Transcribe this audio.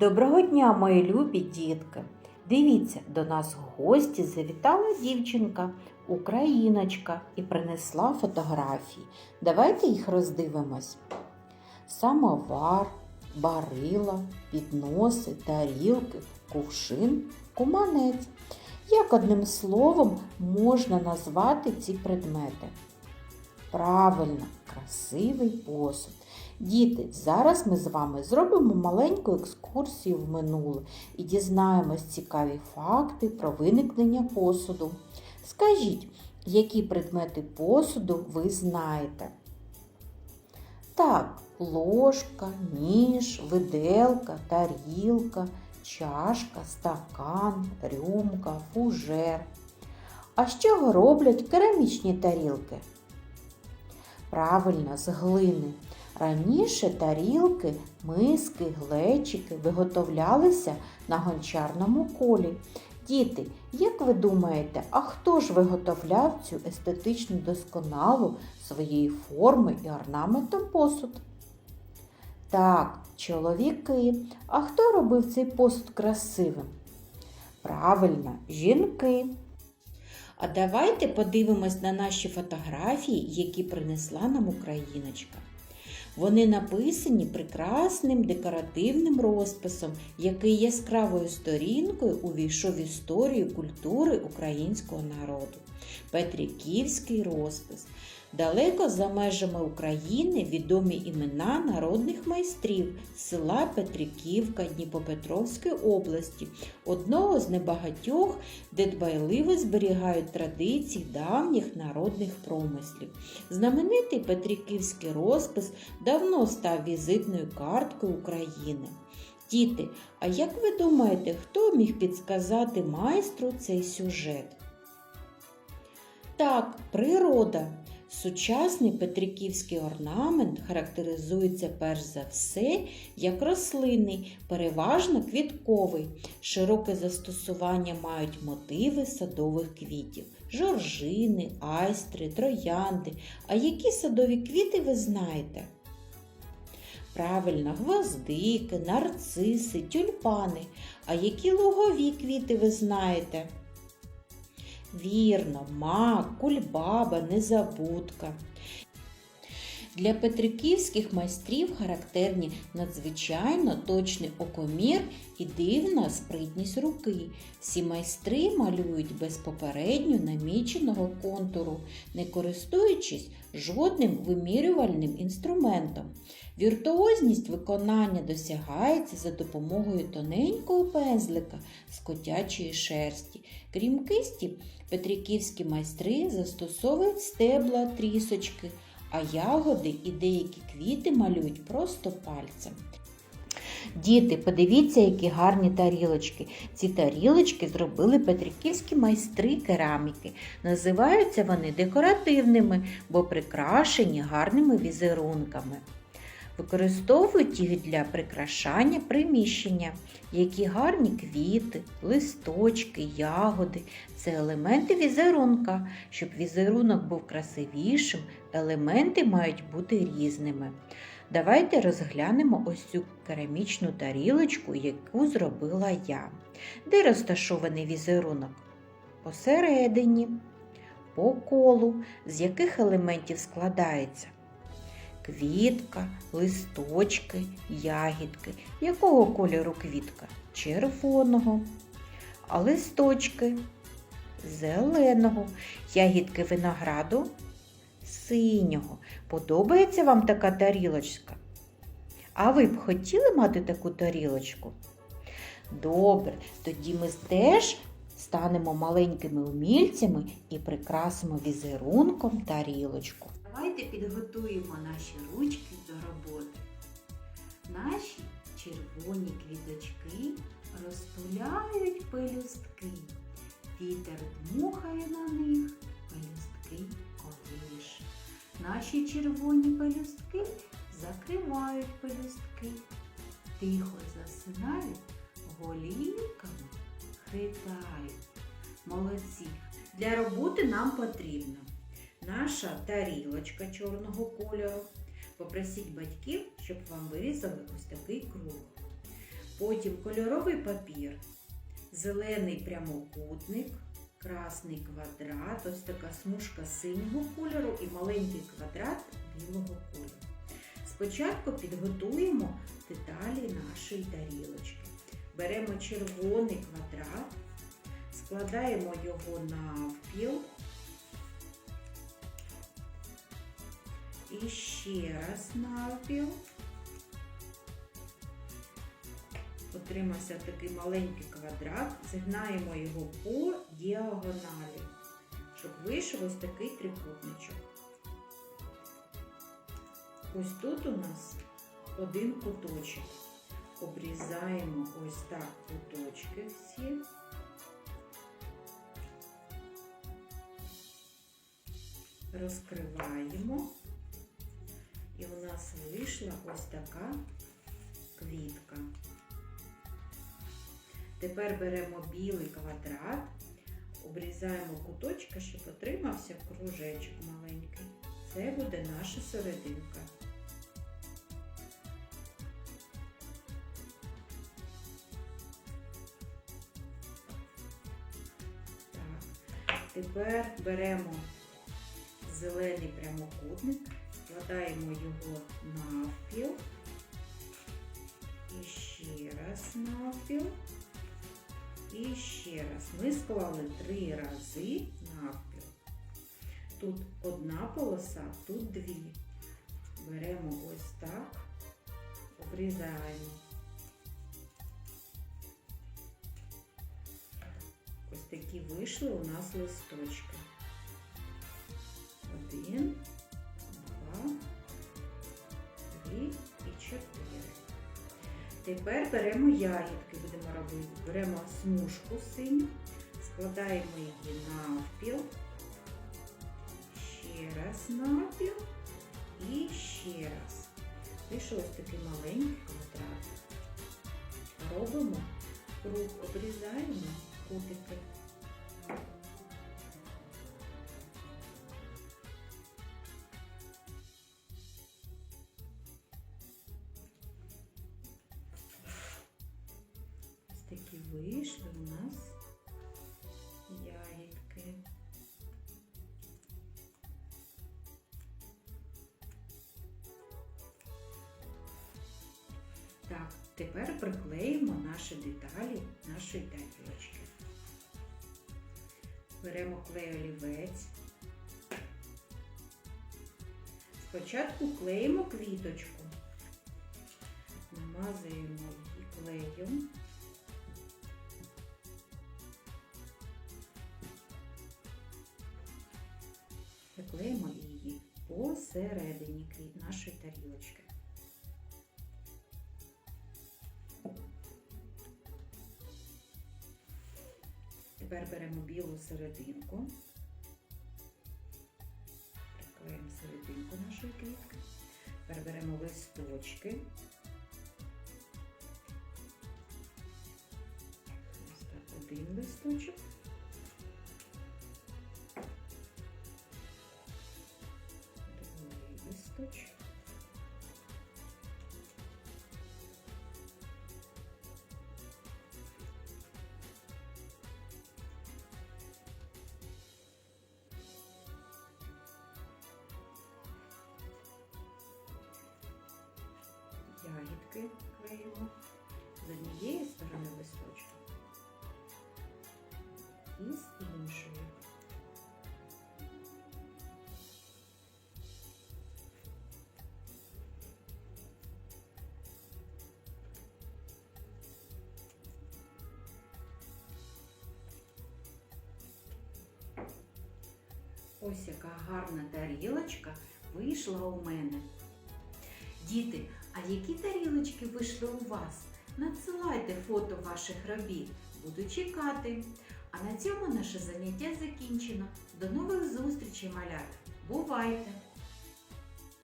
Доброго дня, мої любі дітки! Дивіться, до нас в гості завітала дівчинка, україночка, і принесла фотографії. Давайте їх роздивимось. Самовар, барила, підноси, тарілки, кувшин, куманець. Як одним словом можна назвати ці предмети? Правильно, красивий посуд. Діти, зараз ми з вами зробимо маленьку екскурсію в минуле і дізнаємось цікаві факти про виникнення посуду. Скажіть, які предмети посуду ви знаєте? Так, ложка, ніж, виделка, тарілка, чашка, стакан, рюмка, фужер. А з чого роблять керамічні тарілки? Правильно, з глини. Раніше тарілки, миски, глечики виготовлялися на гончарному колі. Діти, як ви думаєте, а хто ж виготовляв цю естетично досконалу своєї форми і орнаментом посуд? Так, чоловіки. А хто робив цей посуд красивим? Правильно, жінки. А давайте подивимось на наші фотографії, які принесла нам Україночка. Вони написані прекрасним декоративним розписом, який яскравою сторінкою увійшов в історію культури українського народу. Петриківський розпис. Далеко за межами України відомі імена народних майстрів села Петриківка Дніпропетровської області, одного з небагатьох, де дбайливо зберігають традиції давніх народних промислів. Знаменитий Петриківський розпис давно став візитною карткою України. Діти, а як ви думаєте, хто міг підсказати майстру цей сюжет? Так, природа. Сучасний петриківський орнамент характеризується перш за все як рослинний, переважно квітковий. Широке застосування мають мотиви садових квітів, жоржини, айстри, троянди. А які садові квіти ви знаєте? Правильно, гвоздики, нарциси, тюльпани. А які лугові квіти ви знаєте? Вірно, мак, кульбаба, незабудка. Для петриківських майстрів характерні надзвичайно точний окомір і дивна спритність руки. Всі майстри малюють без попередньо наміченого контуру, не користуючись жодним вимірювальним інструментом. Віртуозність виконання досягається за допомогою тоненького пензлика з котячої шерсті. Крім кисті, петриківські майстри застосовують стебла, трісочки, а ягоди і деякі квіти малюють просто пальцем. Діти, подивіться, які гарні тарілочки. Ці тарілочки зробили петриківські майстри кераміки. Називаються вони декоративними, бо прикрашені гарними візерунками. Використовують їх для прикрашання приміщення, які гарні квіти, листочки, ягоди це елементи візерунка. Щоб візерунок був красивішим, елементи мають бути різними. Давайте розглянемо ось цю керамічну тарілочку, яку зробила я. Де розташований візерунок? Посередині, по колу, з яких елементів складається? Квітка, листочки, ягідки. Якого кольору квітка? Червоного. А листочки зеленого. Ягідки винограду синього. Подобається вам така тарілочка? А ви б хотіли мати таку тарілочку? Добре, тоді ми теж станемо маленькими умільцями і прикрасимо візерунком тарілочку. Давайте підготуємо наші ручки до роботи. Наші червоні квіточки розтуляють пелюстки. Вітер дмухає на них, пелюстки колише. Наші червоні пелюстки закривають пелюстки. Тихо засинають, голівками хитають. Молодці. Для роботи нам потрібно наша тарілочка чорного кольору. Попросіть батьків, щоб вам вирізали ось такий круг. Потім кольоровий папір, зелений прямокутник, красний квадрат, ось така смужка синього кольору і маленький квадрат білого кольору. Спочатку підготуємо деталі нашої тарілочки. Беремо червоний квадрат, складаємо його навпіл. І ще раз навпіл. Отримався такий маленький квадрат, згинаємо його по діагоналі, щоб вийшов ось такий трикутничок. Ось тут у нас один куточок. Обрізаємо ось так куточки всі. Розкриваємо. І у нас вийшла ось така квітка. Тепер беремо білий квадрат, обрізаємо куточки, щоб отримався кружечок маленький. Це буде наша серединка. Тепер беремо зелений прямокутник, складаємо його навпіл. І ще раз навпіл. І ще раз. Ми склали три рази навпіл. Тут одна полоса, тут дві. Беремо ось так, обрізаємо. Ось такі вийшли у нас листочки. Один, Тепер беремо ягідки, будемо робити. Беремо смужку синю, складаємо її навпіл, ще раз навпіл і ще раз. Вийшов ось такий маленький квадрат. Робимо круг, обрізаємо кутики. Вийшли у нас ягідки. Так, тепер приклеїмо наші деталі нашої тарілочки. Беремо клей олівець. Спочатку клеїмо квіточку, намазуємо її клеєм. Посередині квіт нашої тарілочки. Тепер беремо білу серединку, приклеїмо серединку нашої квітки. Тепер беремо листочки. Ось один листочок. Ягідки клеїмо з однієї сторони листочка і з іншої. Ось яка гарна тарілочка вийшла у мене. Діти, а які тарілочки вийшли у вас? Надсилайте фото ваших робіт. Буду чекати. А на цьому наше заняття закінчено. До нових зустрічей, малята! Бувайте!